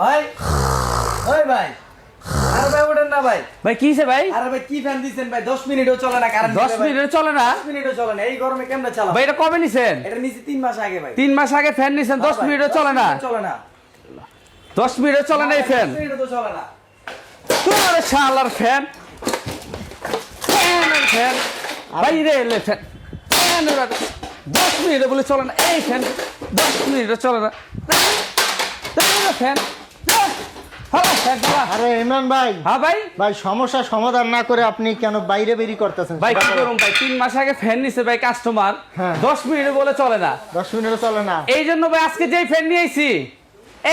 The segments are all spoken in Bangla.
ভাই ওই ভাই আরে ভাই ওঠেন না ভাই। ভাই কিসে ভাই? আরে ভাই কি ফ্যান দিচ্ছেন ভাই? দশ মিনিটও চলে না কারণ দশ মিনিট চলে না? দশ মিনিটও চলে না। এই গরমে কেমনে চালাবো? ভাই এটা কবে নিছেন? এটা নিচে তিন মাস আগে ভাই। তিন মাস আগে ফ্যান নিছেন দশ হ্যাঁ ভাই, মিনিটও দশ চলে না? মিনিটও চলে না। দশ মিনিটও চলে না এই ফ্যান দশ মিনিটও তো চলে না। তোর শালার ফ্যান ফ্যান ফ্যান ভাই রে এলে ফ্যান ফ্যান দশ মিনিটে বলে চলে না। এই ফ্যান দশ মিনিটে চলে না। ফ্যান। আরে ইমরান ভাই। হ্যাঁ ভাই। ভাই সমস্যা সমাধান না করে আপনি কেন বাইরে বেরি করতেছেন? ভাই কি করুন ভাই? তিন মাস আগে ফ্যান নিছে ভাই কাস্টমার হ্যাঁ। দশ মিনিট বলে চলে না। দশ মিনিটও চলে না। এই জন্য ভাই আজকে যেই ফ্যান নিয়েছি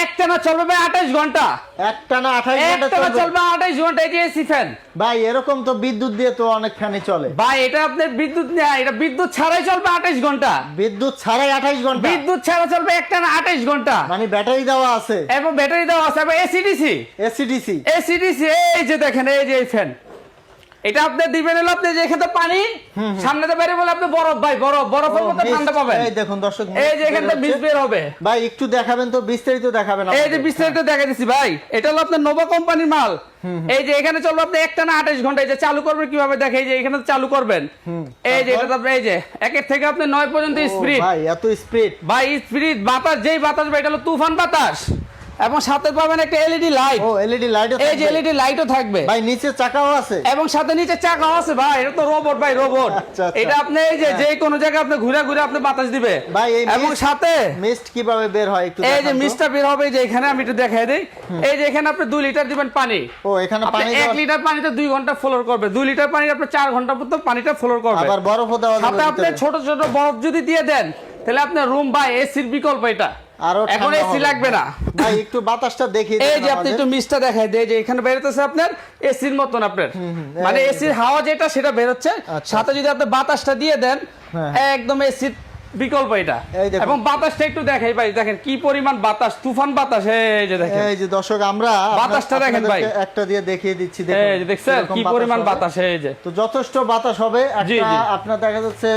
একটা না চলবে ভাই ঘণ্টা। একটা না ঘণ্টা একটা চলবে। চলবে আঠাশ ঘণ্টা এটি এসি ফ্যান ভাই এরকম তো বিদ্যুৎ দিয়ে তো অনেক ফ্যানই চলে। ভাই এটা আপনার বিদ্যুৎ নেই এটা বিদ্যুৎ ছাড়াই চলবে আঠাশ ঘণ্টা। বিদ্যুৎ ছাড়াই আঠাইশ ঘণ্টা। বিদ্যুৎ ছাড়া চলবে একটা না আঠাশ ঘণ্টা। মানে ব্যাটারি দেওয়া আছে। এবং ব্যাটারি দেওয়া আছে এবং এসিডিসি এসিডিসি এসিডিসি এই যে দেখেন এই যে এই ফ্যান এটা আপনি দিবেন হলো আপনি তো পানি সামনে তো বলে আপনি বরফ ভাই বরফ বরফের মতো ঠান্ডা পাবেন। এই দেখুন দর্শক এই যে এখানে তো বীজ বের হবে। ভাই একটু দেখাবেন তো বিস্তারিত দেখাবেন এই যে বিস্তারিত দেখা দিচ্ছি ভাই এটা হলো আপনার নোভা কোম্পানির মাল। এই যে এখানে চলবে আপনি একটা না আঠাশ ঘণ্টা এই যে চালু করবেন কীভাবে? দেখে এই যে এখানে চালু করবেন। এই যে এটা এই যে একের থেকে আপনি নয় পর্যন্ত স্পিড ভাই এত স্পিড ভাই স্পিড বাতাস যেই বাতাস ভাই এটা হলো তুফান বাতাস। এবং সাথে পাবেন একটা এলইডি লাইট ও এলইডি লাইট এই যে এলইডি লাইটও থাকবে। ভাই নিচে চাকাও আছে। এবং সাথে নিচে চাকাও আছে ভাই এটা তো রোবট ভাই রোবট আচ্ছা, আচ্ছা। এটা আপনি এই যে যে কোনো জায়গায় আপনি ঘুরে ঘুরে আপনি বাতাস দিবে। ভাই, এই এবং সাথে মিস্ট কীভাবে বের হয় একটু এই যে। মিস্টার বের হবে যে এখানে আমি একটু দেখাই দিই। এই যে এখানে আপনি দুই লিটার দিবেন পানি। ও এখানে পানি এক দেওয়া- লিটার পানিতে দুই ঘণ্টা ফ্লোর করবে। দুই লিটার পানি আপনি চার ঘণ্টা পর্যন্ত পানিটা ফ্লোর করবে। আবার বরফও দেওয়া যাবে সাথে আপনি ছোট ছোট বরফ যদি দিয়ে দেন তাহলে আপনার রুম বা এসির বিকল্প এটা। আরও এখন এসি লাগবে না। ভাই একটু বাতাসটা দেখিয়ে এই যে আপনি একটু মিসটা দেখাই দেয় যে এখানে বেরোতেছে আপনার এসির মতন আপনার। মানে এসির হাওয়া যেটা সেটা বেরোচ্ছে। আচ্ছা। সাথে যদি আপনি বাতাসটা দিয়ে দেন হ্যাঁ। একদম এসির বিকল্প এটা। এবং বাতাসটা একটু দেখাই ভাই দেখেন কি পরিমাণ বাতাস তুফান বাতাস এই যে দেখেন। এই যে দর্শক আমরা বাতাসটা দেখেন ভাই। একটা দিয়ে দেখিয়ে দিচ্ছি এই যে দেখছেন কি পরিমাণ বাতাস এই যে। তো যথেষ্ট বাতাস হবে। একটা আপনার দেখা যাচ্ছে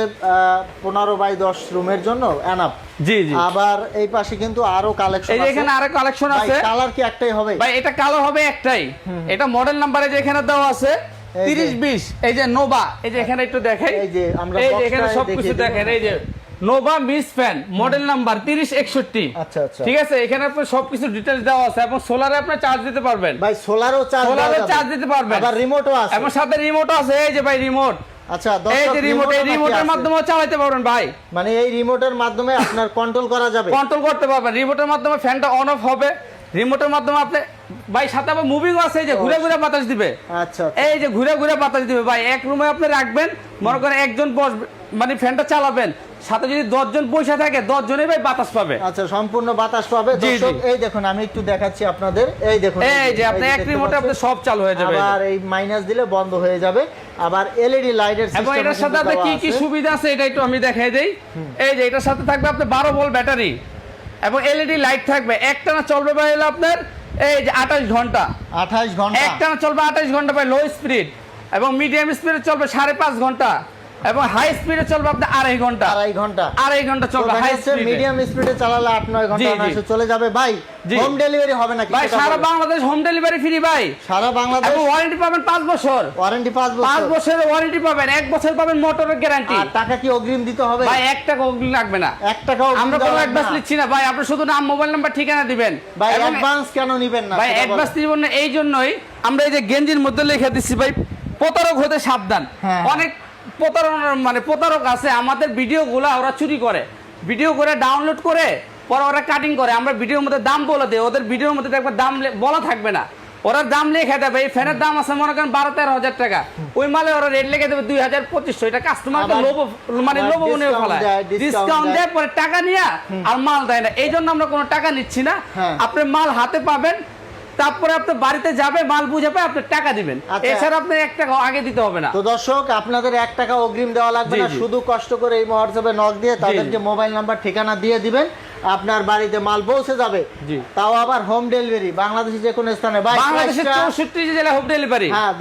পনেরো বাই দশ রুমের জন্য এনাফ জি জি। আবার এই পাশে কিন্তু আরও কালেকশন এই যে এখানে আরও কালেকশন আছে। কালার কি একটাই হবে? ভাই এটা কালো হবে একটাই। এটা মডেল নাম্বারে যে এখানে দেওয়া আছে এই যে- তিরিশ বিশ এই যে নোভা এই যে এখানে একটু দেখাই। এই যে আমরা এই যে এখানে সবকিছু দেখেন এই যে Nova miss fan model number তিরিশ একষট্টি। আচ্ছা, আচ্ছা। ঠিক আছে এখানে আপনার সবকিছু ডিটেলস দেওয়া আছে এবং সোলারে আপনার চার্জ দিতে পারবেন। ভাই সোলারও চার্জ সোলারে চার্জ দিতে পারবেন। আবার রিমোটও আছে। এবং সাথে রিমোট আছে এই যে ভাই রিমোট আচ্ছা এই যে রিমোট এই রিমোটের মাধ্যমে চালাতে পারবেন ভাই। মানে এই রিমোটের মাধ্যমে আপনার কন্ট্রোল করা যাবে। কন্ট্রোল করতে পারবেন। রিমোটের মাধ্যমে ফ্যানটা অন অফ হবে। রিমোটের মাধ্যমে আপনি ভাই সাথে আবার মুভিং আছে এই যে ঘুরে ঘুরে বাতাস দিবে। আচ্ছা এই যে ঘুরে ঘুরে বাতাস দিবে। ভাই এক রুমে আপনি রাখবেন মনে করেন একজন বসবে মানে ফ্যানটা চালাবেন। সাথে যদি দশজন পয়সা থাকে দশজনই ভাই বাতাস পাবে। আচ্ছা সম্পূর্ণ বাতাস পাবে। এই দেখুন আমি একটু দেখাচ্ছি আপনাদের। এই দেখুন এই যে আপনি এক রিমোটে আপনি সব চালু হয়ে যাবে। আবার এই মাইনাস দিলে বন্ধ হয়ে যাবে। আবার এলইডি লাইটের সিস্টেম এবং এটার সাথে আপনার কি কি সুবিধা আছে এটা একটু আমি দেখাই দেই। এই যে এটার সাথে থাকবে আপনার বারো ভোল্ট ব্যাটারি এবং এলইডি লাইট থাকবে। একটানা চলবে ভাই হলো আপনার এই যে আঠাশ ঘণ্টা। আঠাশ ঘণ্টা। একটানা চলবে আঠাশ ঘণ্টা ভাই লো স্পিড এবং মিডিয়াম স্পিডে চলবে সাড়ে পাঁচ ঘণ্টা। এবং হাই স্পিডে চলবে আপনার আড়াই ঘণ্টা। আড়াই ঘণ্টা। আড়াই ঘণ্টা চলবে হাই স্পিডে মিডিয়াম স্পিডে চালালে আট নয় ঘণ্টা। অনায়াসে চলে যাবে। ভাই হোম ডেলিভারি হবে নাকি? ভাই সারা বাংলাদেশ হোম ডেলিভারি ফ্রি ভাই। সারা বাংলাদেশ? এবং ওয়ারেন্টি পাবেন পাঁচ বছর। ওয়ারেন্টি পাঁচ পাঁচ বছর বছরের ওয়ারেন্টি পাবেন এক বছর পাবেন মোটরের গ্যারান্টি আর টাকা কি অগ্রিম দিতে হবে? ভাই এক টাকা অগ্রিম লাগবে না। এক টাকাও অগ্রিম আমরা কোনো অ্যাডভান্স। নিচ্ছি না ভাই। আপনি শুধু নাম মোবাইল নাম্বার ঠিকানা দিবেন। ভাই অ্যাডভান্স কেন নিবেন না? ভাই অ্যাডভান্স দিবেন না এই জন্যই আমরা এই যে গেঞ্জির মধ্যে লিখে দিচ্ছি ভাই প্রতারক হতে সাবধান। হ্যাঁ। অনেক প্রতারণার মানে প্রতারক আছে আমাদের ভিডিও গুলা ওরা চুরি করে। ভিডিও করে ডাউনলোড করে পরে ওরা কাটিং করে। আমরা ভিডিওর মধ্যে দাম বলে দেই ওদের ভিডিওর মধ্যে দেখবে দাম বলা থাকবে না। ওরা দাম লিখে দেবে এই ফ্যানের দাম আছে মনে করেন বারো তেরো হাজার টাকা। ওই মালে ওরা রেট লিখে দেবে দুই হাজার পঁচিশশো। এটা কাস্টমারকে লোভ মানে লোভ মনে ফেলায়। ডিসকাউন্ট দেয়। দেয় পরে টাকা নিয়ে আর মাল দেয় না। এই জন্য আমরা কোনো টাকা নিচ্ছি না। হ্যাঁ। আপনি মাল হাতে পাবেন তারপরে আপনি বাড়িতে যাবে মাল বুঝে পাবে আপনি টাকা দিবেন। আচ্ছা। এছাড়া আপনি এক টাকা আগে দিতে হবে না। তো দর্শক আপনাদের এক টাকা অগ্রিম দেওয়া লাগবে না। শুধু কষ্ট করে এই হোয়াটসঅ্যাপে নক দিয়ে তাদেরকে মোবাইল নাম্বার ঠিকানা দিয়ে দিবেন। আপনার বাড়িতে মাল পৌঁছে যাবে। তাও আবার হোম ডেলিভারি। বাংলাদেশের যে কোনো স্থানে। বাংলাদেশের চৌষট্টি জেলা হোম ডেলিভারি। হ্যাঁ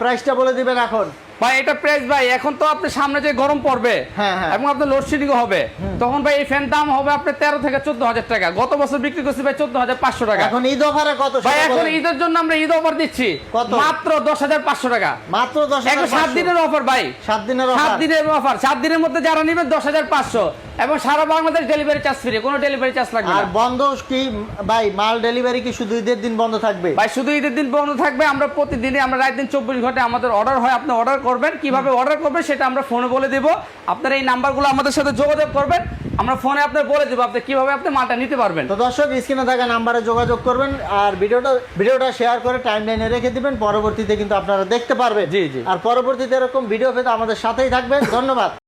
প্রাইসটা বলে দিবেন এখন। ভাই এটা প্রাইস ভাই এখন তো আপনি সামনে যে গরম পড়বে হ্যাঁ, হ্যাঁ। এবং আপনার লোডশেডিং হবে তখন ভাই এই ফ্যান দাম হবে আপনার তেরো থেকে চোদ্দ হাজার টাকা। গত বছর বিক্রি করছি ভাই চোদ্দ হাজার পাঁচশো টাকা। এখন ঈদ অফারে কত ভাই এখন ঈদের জন্য আমরা ঈদ অফার দিচ্ছি। মাত্র দশ হাজার পাঁচশো টাকা। মাত্র দশ এখন সাত দিনের অফার ভাই। সাত দিনের সাত দিনের অফার সাত দিনের মধ্যে যারা নেবেন দশ হাজার পাঁচশো। এবং সারা বাংলাদেশ ডেলিভারি চার্জ ফ্রি কোনো ডেলিভারি চার্জ লাগবে আর বন্ধ কি ভাই মাল ডেলিভারি কি শুধু ঈদের দিন বন্ধ থাকবে? ভাই শুধু ঈদের দিন বন্ধ থাকবে। আমরা প্রতিদিনই আমরা রাত দিন চব্বিশ ঘণ্টা আমাদের অর্ডার হয় আপনি অর্ডার করবেন কীভাবে অর্ডার করবেন সেটা আমরা ফোনে বলে দেবো। আপনার এই নাম্বারগুলো আমাদের সাথে যোগাযোগ করবেন আমরা ফোনে আপনার বলে দেবো আপনি কীভাবে আপনি মালটা নিতে পারবেন। তো দর্শক স্ক্রিনে থাকা নাম্বারে যোগাযোগ করবেন আর ভিডিওটা ভিডিওটা শেয়ার করে টাইম লাইনে রেখে দিবেন পরবর্তীতে কিন্তু আপনারা দেখতে পারবেন। জি, জি। আর পরবর্তীতে এরকম ভিডিও পেতে আমাদের সাথেই থাকবেন। ধন্যবাদ।